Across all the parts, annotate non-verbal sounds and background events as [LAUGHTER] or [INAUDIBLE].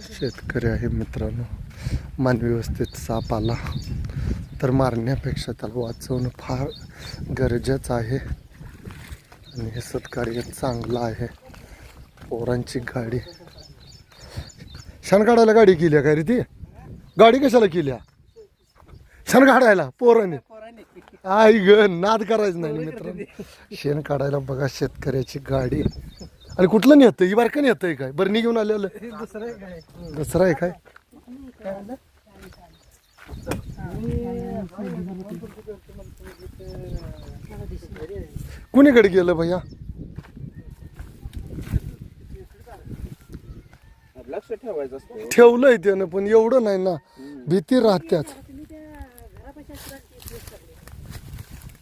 शेतकरी आहे मित्रांनो. मानव्यवस्थेत साप आला. तर मारण्यापेक्षा त्याला वाचवणं फार गरजेचं आहे. आणि हे सत्कार्य चांगलं आहे. पोरांची गाडी. क्षण काढायला गाडी केली आहे काय रे ती? गाडी कशाला केली आहे? क्षण काढायला पोराने. आई ग नाद करायचं नाही मित्रांनो. शेण काढायला बघा शेतकऱ्याची गाडी. आणि कुठलं नेतं? ही बारकं नेतंय काय? बरं घेऊन आलेलं दसरा आहे. काय कुणीकडे गेलं भैया? लक्ष ठेवायचं असतं. ठेवलंय त्यानं पण एवढं नाही ना. भीती राहत्याच.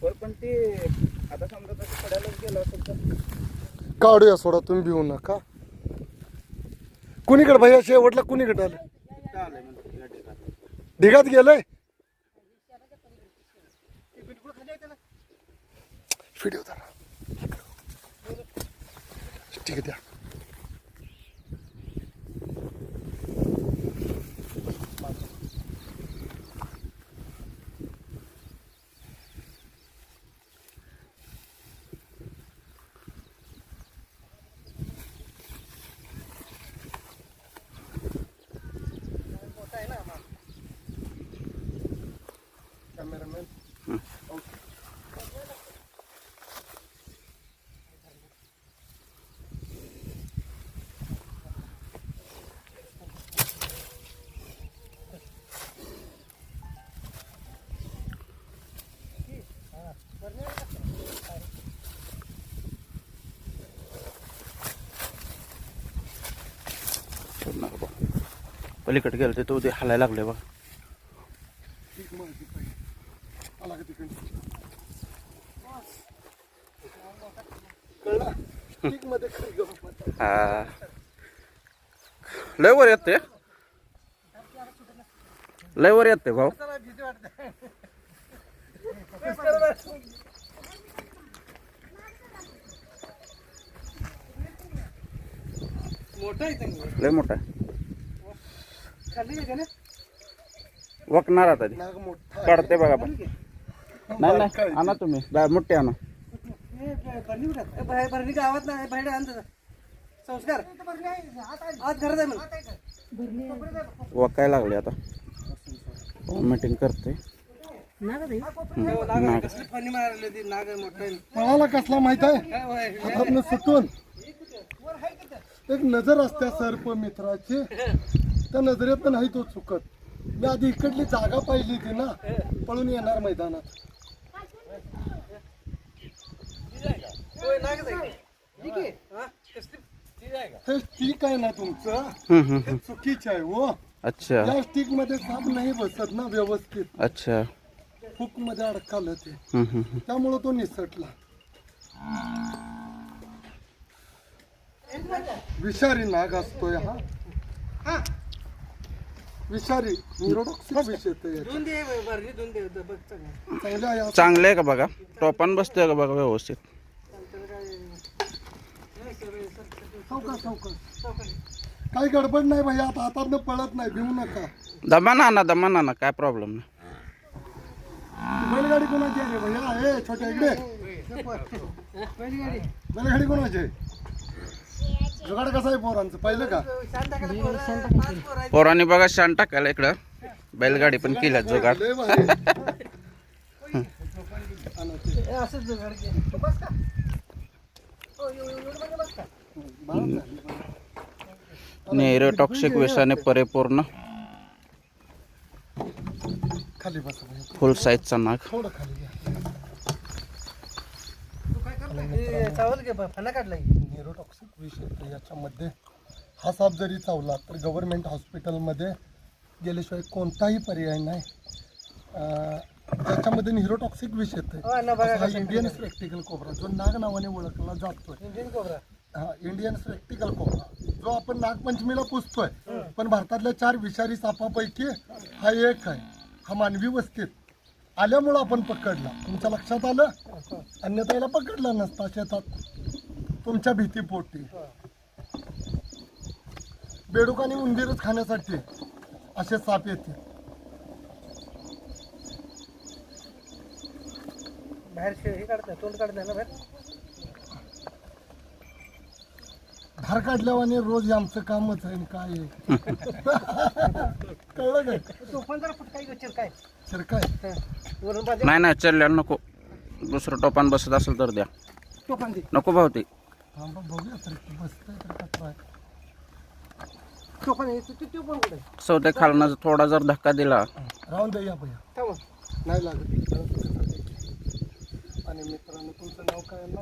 पण पण ते आता समजा तसं पडायलाच गेलं असेल तर काढूया सोडा तुम्ही भिवू नका. कुणीकडे भैया? शेवटला कुणीकडे आलं? ढिगात गेलंय? व्हिडिओ ठीक आहे द्या. कॅमेरामॅन. पलीकडे गेलं ते तो ते हालायला लागले बा ठीक माहिती हा. लय वर येते लय वर येते भाऊ. लय मोठा वकणार आता ती. काढते बघा पण नाही नाही आणा तुम्ही. मोठे आणा. गावात नाही बाहेर आणतात संस्कार. आत घरात आहे मग वकाय लागले आता. मीटिंग करते नाग कसली फणी मारली ती नाग आहे मोठा आहे. पळाला कसला माहीत आहे? काय होय? हातातनं सुटून. एक नजर असते सर्प मित्राची. त्या नजरेत नाही तो चुकत. मी आधी इकडली जागा पाहिली ती ना पळून येणार मैदानात. ठीक आहे. कसली स्टिक आहे ना तुमचं हे चुकीचं आहे हो अच्छा स्टिकमध्ये साप नाही बसत ना व्यवस्थित. अच्छा. हुकमध्ये अडकलं ते. त्यामुळं तो निसटला. विषारी नाग असतोय हा. विषारी. निरोडॉक्सिक विष येते धुवून दे भरली धुवून दे बघ चांगलं. आहे असं. चांगलं आहे का बघा? टोपान बसतोय का बघा व्यवस्थित? सावकाश सावकाश काही गडबड नाही भाई आता हातातनं पळत नाही भिवू नका. दमान आणा दमान आणा काय प्रॉब्लेम नाही. बैलगाडी कोणाची आहे रे भैया ए छोट्या इकडे. बैलगाडी कोणाची आहे? जुगाड कसं आहे पोरांचं पाहिलं का. पोरांनी बघा शान टाकायला इकडं बैलगाडी पण केल्या जोगाड लय भारी. असंच जुगाड केलं. बस का? एव- एव- एवढं बघा, बस का? बाप झाली. नेरोटॉक्सिक विषाने परिपूर्ण खाली बसा भैया. फुल साईजचा नाग हे चावल घे काढला विष येतो याच्यामध्ये हा साप जरी चावला तर गव्हर्नमेंट हॉस्पिटलमध्ये गेल्याशिवाय कोणताही पर्याय नाही. त्याच्यामध्ये न्यूरोटॉक्सिक विष येते हो, हा इंडियन स्पेक्टिकल कोबरा जो नाग नावाने ओळखला जातोय. इंडियन कोबरा हा इंडियन स्पेक्टिकल कोबरा जो आपण नागपंचमीला पुसतोय पण भारतातल्या चार विषारी सापापैकी हा एक आहे. हा मानवी वस्तीत आल्यामुळं आपण पकडला. तुमच्या लक्षात आलं? अन्यथा याला पकडला नसता शेतात. तुमच्या भीतीपोटी बेडूक आणि उंदीरच खाण्यासाठी असे साप येते बाहेर शे- हे काढताय तोंड काढताय ना बाहेर? धार काढल्यावाने रोज हे आमचं कामच आहे आणि काय आहे. [LAUGHS] कळलं काय? तोफान जरा काय? शिरकाय हं. वरून बाजू नाही नाही चालल्यानं नको. दुसरं टोपान बसत असेल तर द्या. तोफान दे. नको भाऊ ते. थांबा बघूया तर बसतंय तर कचरा आहे. आहे. तू- पण कुठे? थोडा जर धक्का दिला. राहून द्या या भैया. थांबा. नाही लागत. आणि मित्रांनो तुमचं नाव काय आहे? ना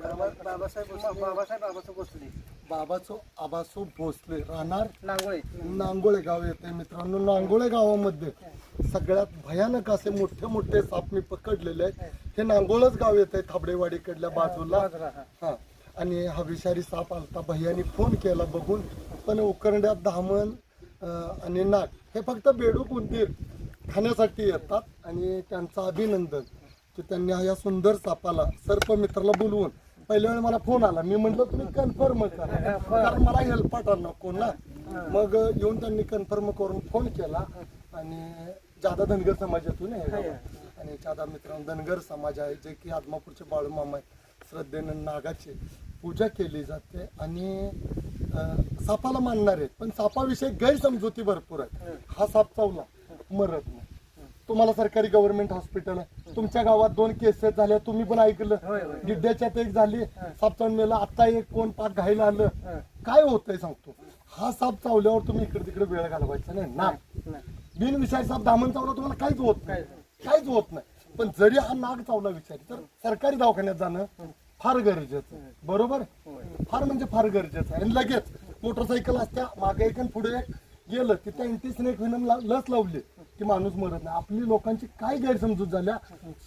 बाबा- बाबासाहेब भोसले- बाबासाहेब बाबासाहेब भोसले. बाबाचो आबासो भोसले. राहणार? नांगोळे. नांगोळे गाव येते. मित्रांनो नांगोळे गावामध्ये सगळ्यात भयानक असे मोठे मोठे साप मी पकडलेले आहेत. हे नांगोळच गाव येते थाबडेवाडीकडल्या बाजूला. बाजूला, हा. आणि हा विषारी साप आलता. भैयानी फोन केला बघून पण उकरड्यात धामण आणि नाग हे फक्त बेडूक उंदीर खाण्यासाठी येतात आणि त्यांचं अभिनंदन की त्यांनी या सुंदर सापाला सर्पमित्राला बोलवून पहिल्या वेळी मला फोन आला. मी म्हटलं तुम्ही कन्फर्म करा. कारण मला हेल्पाटा नको ना. मग येऊन त्यांनी कन्फर्म करून फोन केला आणि जादा धनगर समाजातून आहे. आणि जादा मित्रांनो धनगर समाज आहे जे की आदमापूरचे बाळूमामा आहेत. श्रद्धेनं नागाची पूजा केली जाते आणि सापाला मानणार आहेत पण सापाविषयी गैरसमजुती भरपूर आहेत. हा. साप चावला मरत नाही. तुम्हाला सरकारी गव्हर्नमेंट हॉस्पिटल आहे. तुमच्या गावात दोन केसेस झाल्या तुम्ही पण ऐकलं. गिड्ड्याच्यात एक झाली साप चावून मेला आता एक कोण पाक घायला आलं. काय होतंय सांगतो. हा साप चावल्यावर तुम्ही इकडे तिकडे वेळ घालवायचा नाही ना? बिनविषारी साप दामन चावला तुम्हाला काहीच होत नाही. काहीच होत नाही. पण जरी हा नाग चावला विचारी तर सरकारी दवाखान्यात जाणं फार गरजेचं आहे. बरोबर? फार म्हणजे फार गरजेचं आहे. आणि लगेच मोटरसायकल असत्या मागे एक आणि पुढे एक गेलं तिथे अँटीस्नेक व्हिनम लस लावली की माणूस मरत नाही. आपली लोकांची काय गैरसमजूत झाल्या?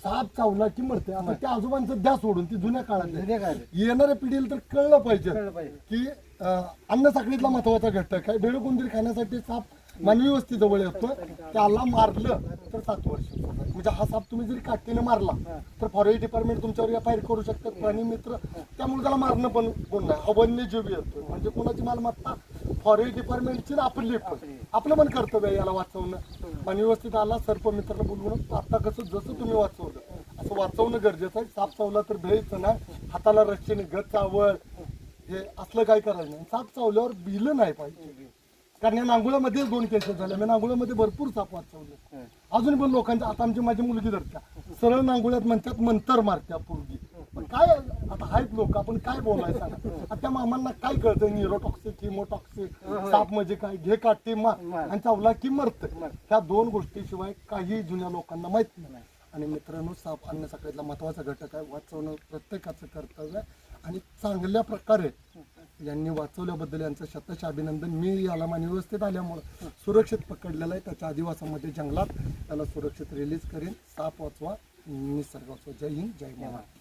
साप चावला की मरते आता त्या आजोबांचं द्या सोडून ती जुन्या काळात जुन्या काळात. येणाऱ्या पिढीला तर कळलं पाहिजे कळलं पाहिजे. की अं, अन्न साखळीतला महत्त्वाचा घटक आहे. बेडकुंदीर खाण्यासाठी साप मानवी वस्ती जवळ येतो त्याला मारलं तर सात वर्ष. म्हणजे हा साप तुम्ही जरी काठीने मारला तर फॉरेस्ट डिपार्टमेंट तुमच्यावर एफ आय आर करू शकतात प्राणी मित्र. त्यामुळे त्याला मारणं पण गुन्हा नाही हा वन्यजीव येतो म्हणजे कोणाची मालमत्ता? फॉरेस्ट डिपार्टमेंटची आपली पण. आपलं पण कर्तव्य याला वाचवणं. मानवी वस्तीत आला सर्प मित्राला बोलवून आता कसं जसं तुम्ही वाचवलं असं वाचवणं गरजेचं आहे. साप चावला तर भेळचं नाही हाताला रस्सीने गत चावळ हे असलं काय करायचं नाही. साप चावल्यावर बिलं नाही पाहिजे. कारण या नांगुळ्यामध्ये दोन केसेस झाल्या मी नांगुळ्यामध्ये भरपूर साप वाचवले. अजून पण लोकांच्या आता आमची माझी मुलगी धरत्या. सरळ नांगुळ्यात म्हणतात मंतर मारत्या पोरगी. पण काय आता आहेत लोक आपण काय बोलायचं? आता? त्या मामांना काय कळतं न्यूरोटॉक्सिक हिमोटॉक्सिक साप म्हणजे काय? घे काटे मार. आणि चावला की मरत ह्या दोन गोष्टीशिवाय काही जुन्या लोकांना माहीत नाही. आणि मित्रांनो साप अन्न सकाळीतला महत्त्वाचा घटक आहे. वाचवणं प्रत्येकाचं कर्तव्य आहे. आणि चांगल्या प्रकारे यांनी वाचवल्याबद्दल यांचं शतश अभिनंदन. मी याला मान व्यवस्थेत आल्यामुळं सुरक्षित पकडलेलं आहे. त्याच्या आदिवासामध्ये जंगलात त्याला सुरक्षित रिलीज करेन. साप वाचवा. निसर्ग वाचवा. जय हिंद. जय महाराज